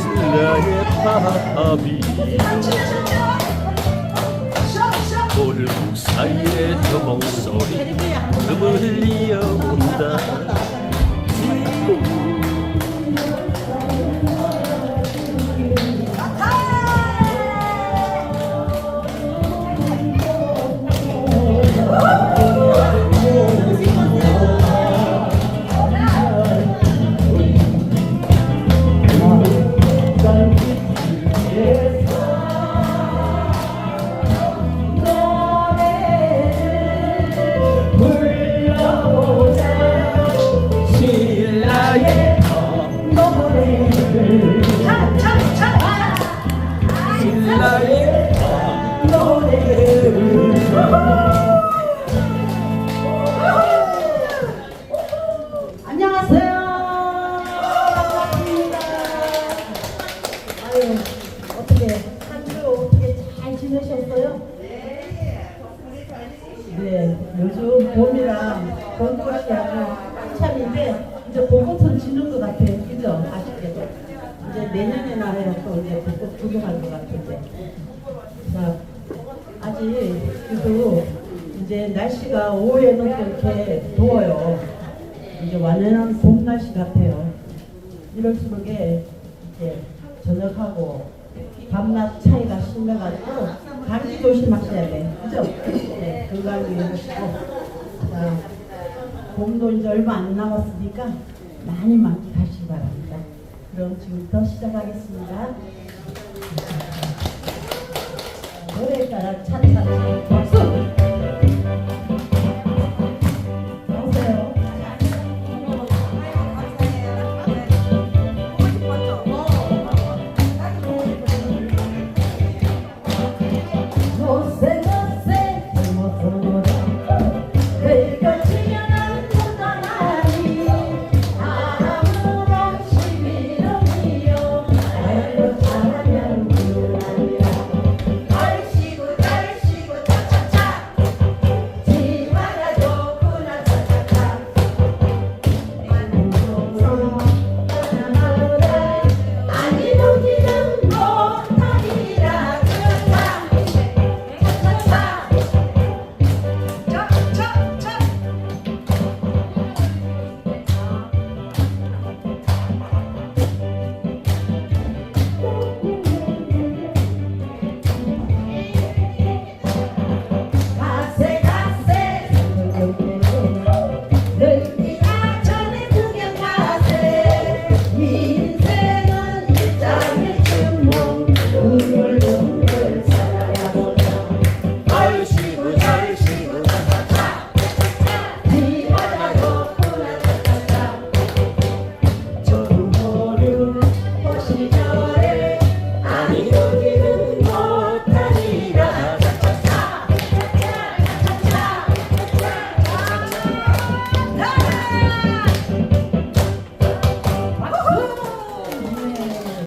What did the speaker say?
신라의 밥이 골목 사이에 저 목소리 흐물려 네, 요즘 봄이랑 봄꽃이 아주 한참인데, 이제 봄꽃은 지는 것 같아요. 그죠? 아쉽게도. 이제 내년에나 해야 또 이제 봄꽃 구경할 것 같은데. 자, 아직 그래도 이제 날씨가 오후에는 또 이렇게 더워요. 이제 완연한 봄 날씨 같아요. 이럴 수록에 이제 저녁하고 밤낮 차이가 심해가지고 감기 조심하셔야 돼. 그죠? 네, 건강 유의하시고. 자, 봄도 이제 얼마 안 남았으니까 많이 만끽하시기 바랍니다. 그럼 지금부터 시작하겠습니다. 노래 따라 차차차